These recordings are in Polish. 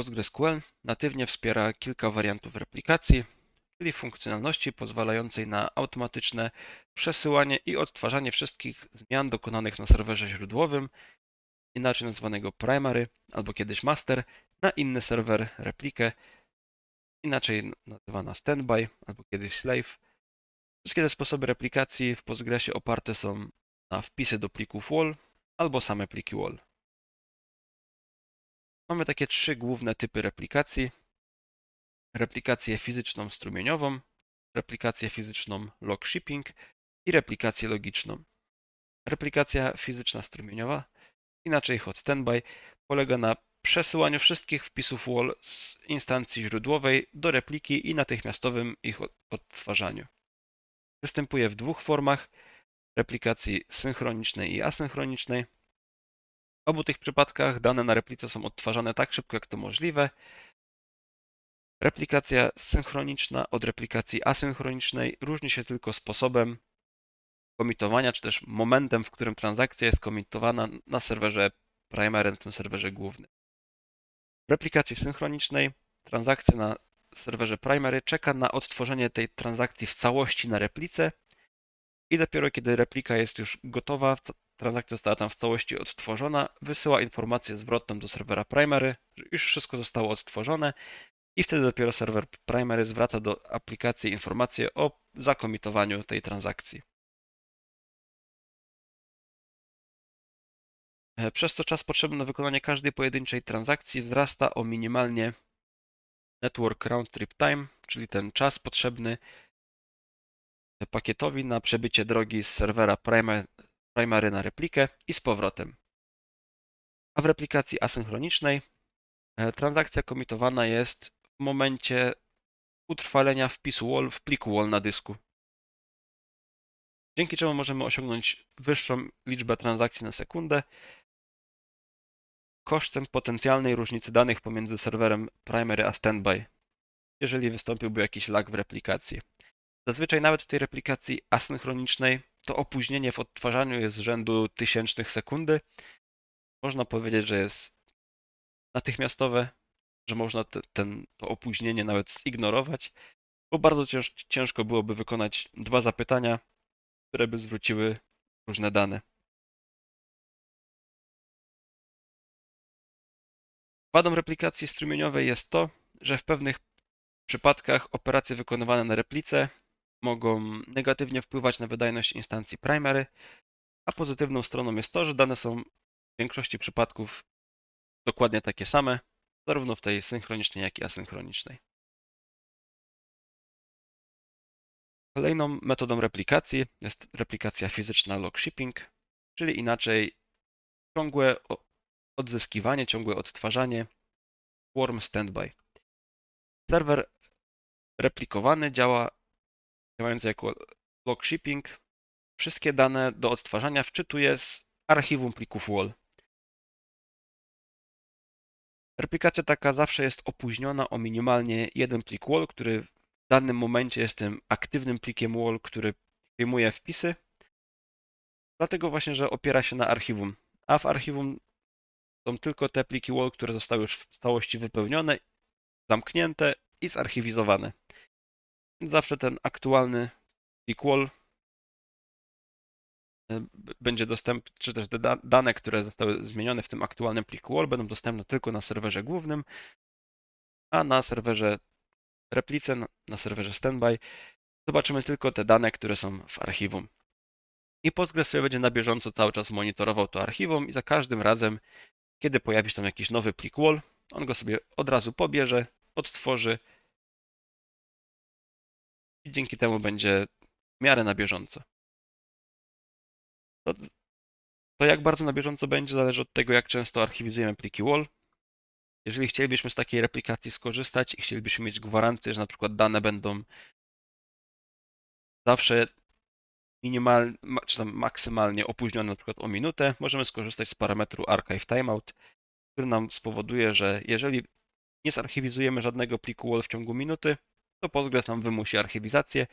PostgreSQL natywnie wspiera kilka wariantów replikacji, czyli funkcjonalności pozwalającej na automatyczne przesyłanie i odtwarzanie wszystkich zmian dokonanych na serwerze źródłowym, inaczej nazwanego primary albo kiedyś master, na inny serwer replikę, inaczej nazywana standby albo kiedyś slave. Wszystkie te sposoby replikacji w Postgresie oparte są na wpisy do plików wall albo same pliki wall. Mamy takie trzy główne typy replikacji. Replikację fizyczną strumieniową, replikację fizyczną log shipping i replikację logiczną. Replikacja fizyczna strumieniowa, inaczej hot standby, polega na przesyłaniu wszystkich wpisów wall z instancji źródłowej do repliki i natychmiastowym ich odtwarzaniu. Występuje w dwóch formach replikacji synchronicznej i asynchronicznej. Obu tych przypadkach dane na replice są odtwarzane tak szybko, jak to możliwe. Replikacja synchroniczna od replikacji asynchronicznej różni się tylko sposobem komitowania, czy też momentem, w którym transakcja jest komitowana na serwerze primary, na tym serwerze głównym. W replikacji synchronicznej transakcja na serwerze primary czeka na odtworzenie tej transakcji w całości na replice i dopiero kiedy replika jest już gotowa, transakcja została tam w całości odtworzona, wysyła informację zwrotną do serwera primary, że już wszystko zostało odtworzone i wtedy dopiero serwer primary zwraca do aplikacji informację o zakomitowaniu tej transakcji. E, przez to czas potrzebny na wykonanie każdej pojedynczej transakcji wzrasta o minimalnie network round trip time, czyli ten czas potrzebny pakietowi na przebycie drogi z serwera primary na replikę i z powrotem. A w replikacji asynchronicznej e, transakcja komitowana jest w momencie utrwalenia wpisu wall w pliku wall na dysku. Dzięki czemu możemy osiągnąć wyższą liczbę transakcji na sekundę kosztem potencjalnej różnicy danych pomiędzy serwerem primary a standby, jeżeli wystąpiłby jakiś lag w replikacji. Zazwyczaj nawet w tej replikacji asynchronicznej to opóźnienie w odtwarzaniu jest z rzędu tysięcznych sekundy. Można powiedzieć, że jest natychmiastowe, że można te, ten, to opóźnienie nawet zignorować, bo bardzo cięż, ciężko byłoby wykonać dwa zapytania, które by zwróciły różne dane. Wadą replikacji strumieniowej jest to, że w pewnych przypadkach operacje wykonywane na replice mogą negatywnie wpływać na wydajność instancji primary, a pozytywną stroną jest to, że dane są w większości przypadków dokładnie takie same, zarówno w tej synchronicznej, jak i asynchronicznej. Kolejną metodą replikacji jest replikacja fizyczna log shipping, czyli inaczej ciągłe odzyskiwanie, ciągłe odtwarzanie Worm Standby. Serwer replikowany działa działający jako log shipping. Wszystkie dane do odtwarzania wczytuje z archiwum plików wall. Replikacja taka zawsze jest opóźniona o minimalnie jeden plik wall, który w danym momencie jest tym aktywnym plikiem wall, który przyjmuje wpisy. Dlatego właśnie, że opiera się na archiwum. A w archiwum są tylko te pliki wall, które zostały już w całości wypełnione, zamknięte i zarchiwizowane. Zawsze ten aktualny wall e, będzie dostępny, czy też dane, które zostały zmienione w tym aktualnym pliku wall będą dostępne tylko na serwerze głównym, a na serwerze replice, na serwerze standby zobaczymy tylko te dane, które są w archiwum. I Postgres będzie na bieżąco cały czas monitorował to archiwum i za każdym razem kiedy pojawi się tam jakiś nowy plik wall, on go sobie od razu pobierze, odtworzy i dzięki temu będzie w miarę na bieżąco. To, to jak bardzo na bieżąco będzie, zależy od tego, jak często archiwizujemy pliki wall. Jeżeli chcielibyśmy z takiej replikacji skorzystać i chcielibyśmy mieć gwarancję, że na przykład dane będą zawsze minimalnie, czy tam maksymalnie opóźnione na przykład o minutę, możemy skorzystać z parametru archive timeout, który nam spowoduje, że jeżeli nie zarchiwizujemy żadnego pliku WAL w ciągu minuty, to Postgres nam wymusi archiwizację.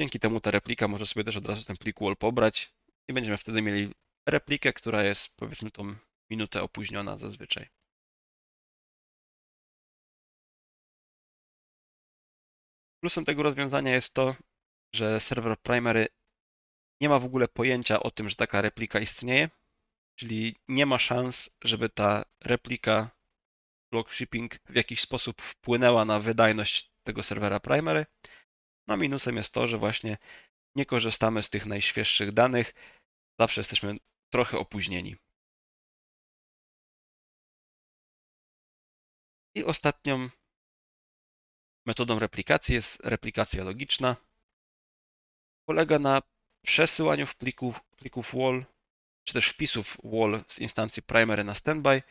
Dzięki temu ta replika może sobie też od razu ten plik wall pobrać i będziemy wtedy mieli replikę, która jest powiedzmy tą minutę opóźniona zazwyczaj. Plusem tego rozwiązania jest to, że serwer primary nie ma w ogóle pojęcia o tym, że taka replika istnieje, czyli nie ma szans, żeby ta replika block shipping w jakiś sposób wpłynęła na wydajność tego serwera primary. No minusem jest to, że właśnie nie korzystamy z tych najświeższych danych, zawsze jesteśmy trochę opóźnieni. I ostatnią metodą replikacji jest replikacja logiczna. Polega na przesyłaniu plików, plików wall, czy też wpisów wall z instancji primary na standby,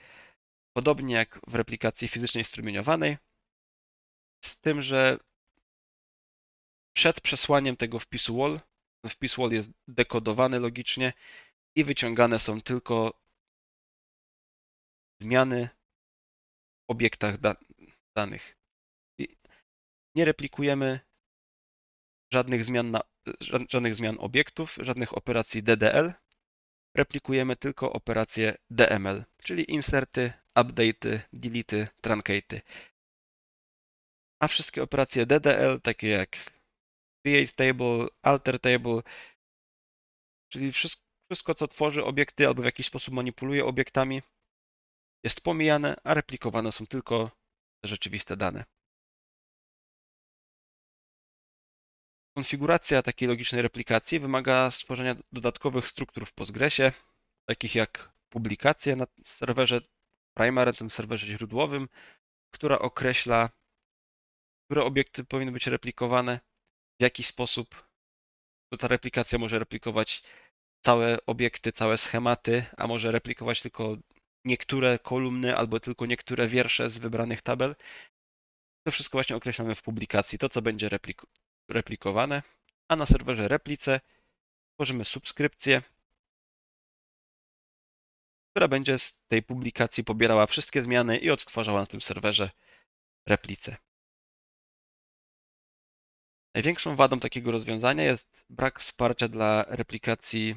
podobnie jak w replikacji fizycznej strumieniowanej, z tym, że przed przesłaniem tego wpisu wall, wpis wall jest dekodowany logicznie i wyciągane są tylko zmiany w obiektach da danych. I nie replikujemy żadnych zmian, na, żadnych zmian obiektów, żadnych operacji DDL. Replikujemy tylko operacje DML, czyli inserty, update'y, delete'y, truncate'y. A wszystkie operacje DDL, takie jak create table, alter table, czyli wszystko, wszystko, co tworzy obiekty albo w jakiś sposób manipuluje obiektami, jest pomijane, a replikowane są tylko rzeczywiste dane. Konfiguracja takiej logicznej replikacji wymaga stworzenia dodatkowych struktur w Postgresie, takich jak publikacja na serwerze primary, tym serwerze źródłowym, która określa, które obiekty powinny być replikowane, w jaki sposób ta replikacja może replikować całe obiekty, całe schematy, a może replikować tylko niektóre kolumny albo tylko niektóre wiersze z wybranych tabel. To wszystko właśnie określamy w publikacji, to co będzie replik replikowane, a na serwerze replice tworzymy subskrypcję, która będzie z tej publikacji pobierała wszystkie zmiany i odtwarzała na tym serwerze replice. Największą wadą takiego rozwiązania jest brak wsparcia dla replikacji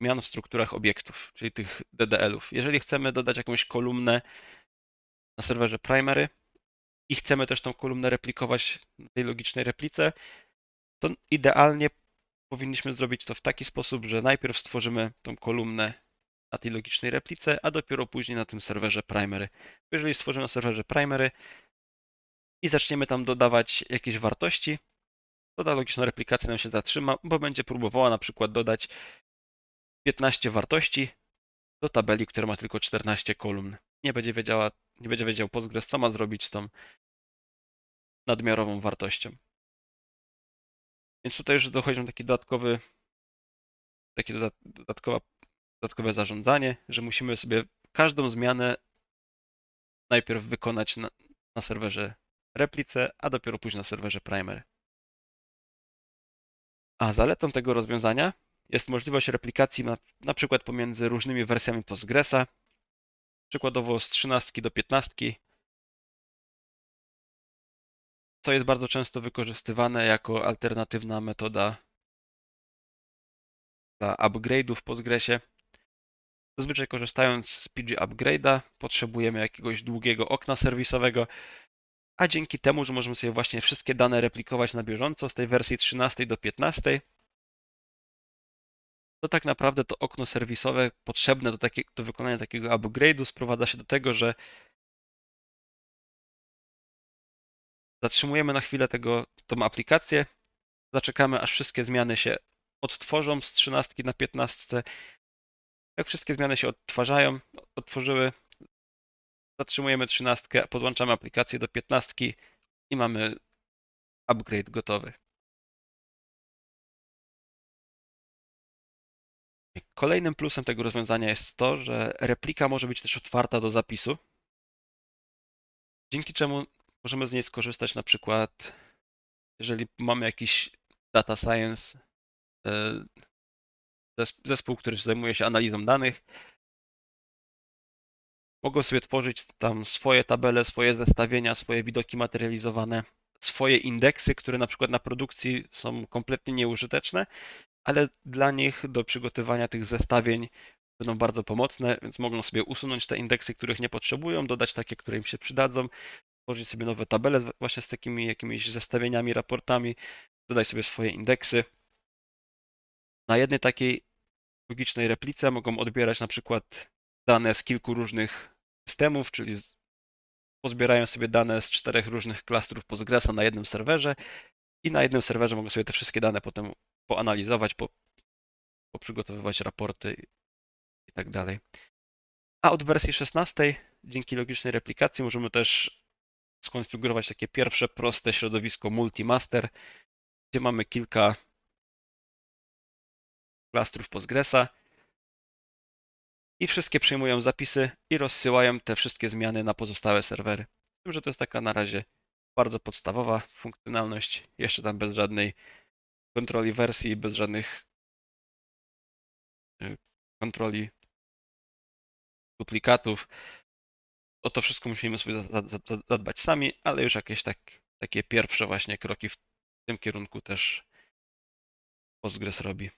zmian w strukturach obiektów, czyli tych DDL-ów. Jeżeli chcemy dodać jakąś kolumnę na serwerze primary i chcemy też tą kolumnę replikować na tej logicznej replice, to idealnie powinniśmy zrobić to w taki sposób, że najpierw stworzymy tą kolumnę na tej logicznej replice, a dopiero później na tym serwerze primary. Jeżeli stworzymy na serwerze primary i zaczniemy tam dodawać jakieś wartości, to ta logiczna replikacja nam się zatrzyma, bo będzie próbowała na przykład dodać 15 wartości do tabeli, która ma tylko 14 kolumn. Nie będzie wiedziała, nie będzie wiedział Postgres, co ma zrobić z tą nadmiarową wartością. Więc tutaj już dochodzi taki dodatkowy, takie dodatkowa, dodatkowe zarządzanie, że musimy sobie każdą zmianę najpierw wykonać na, na serwerze replice, a dopiero później na serwerze primary. A zaletą tego rozwiązania jest możliwość replikacji na, na przykład pomiędzy różnymi wersjami Postgresa, przykładowo z 13 do 15, co jest bardzo często wykorzystywane jako alternatywna metoda dla upgrade'ów w Postgresie. Zazwyczaj korzystając z PG Upgrade'a potrzebujemy jakiegoś długiego okna serwisowego, a dzięki temu, że możemy sobie właśnie wszystkie dane replikować na bieżąco z tej wersji 13 do 15, to tak naprawdę to okno serwisowe potrzebne do, takie, do wykonania takiego upgrade'u sprowadza się do tego, że zatrzymujemy na chwilę tego, tą aplikację, zaczekamy aż wszystkie zmiany się odtworzą z 13 na 15. Jak wszystkie zmiany się odtwarzają, odtworzyły, zatrzymujemy 13, podłączamy aplikację do 15 i mamy upgrade gotowy. Kolejnym plusem tego rozwiązania jest to, że replika może być też otwarta do zapisu, dzięki czemu możemy z niej skorzystać na przykład, jeżeli mamy jakiś data science, e, zespół, który zajmuje się analizą danych, mogą sobie tworzyć tam swoje tabele, swoje zestawienia, swoje widoki materializowane, swoje indeksy, które na przykład na produkcji są kompletnie nieużyteczne, ale dla nich do przygotowania tych zestawień będą bardzo pomocne, więc mogą sobie usunąć te indeksy, których nie potrzebują, dodać takie, które im się przydadzą, tworzyć sobie nowe tabele właśnie z takimi jakimiś zestawieniami, raportami, dodać sobie swoje indeksy. Na jednej takiej logicznej replice mogą odbierać na przykład dane z kilku różnych systemów, czyli pozbierają sobie dane z czterech różnych klastrów Postgresa na jednym serwerze i na jednym serwerze mogą sobie te wszystkie dane potem poanalizować, po, poprzygotowywać raporty i tak dalej. A od wersji 16 dzięki logicznej replikacji możemy też skonfigurować takie pierwsze proste środowisko multi-master, gdzie mamy kilka klastrów Postgresa i wszystkie przyjmują zapisy i rozsyłają te wszystkie zmiany na pozostałe serwery. Z tym, że to jest taka na razie bardzo podstawowa funkcjonalność, jeszcze tam bez żadnej kontroli wersji, bez żadnych y, kontroli duplikatów. O to wszystko musimy sobie za- za- za- zadbać sami, ale już jakieś tak, takie pierwsze właśnie kroki w tym kierunku też Postgres robi.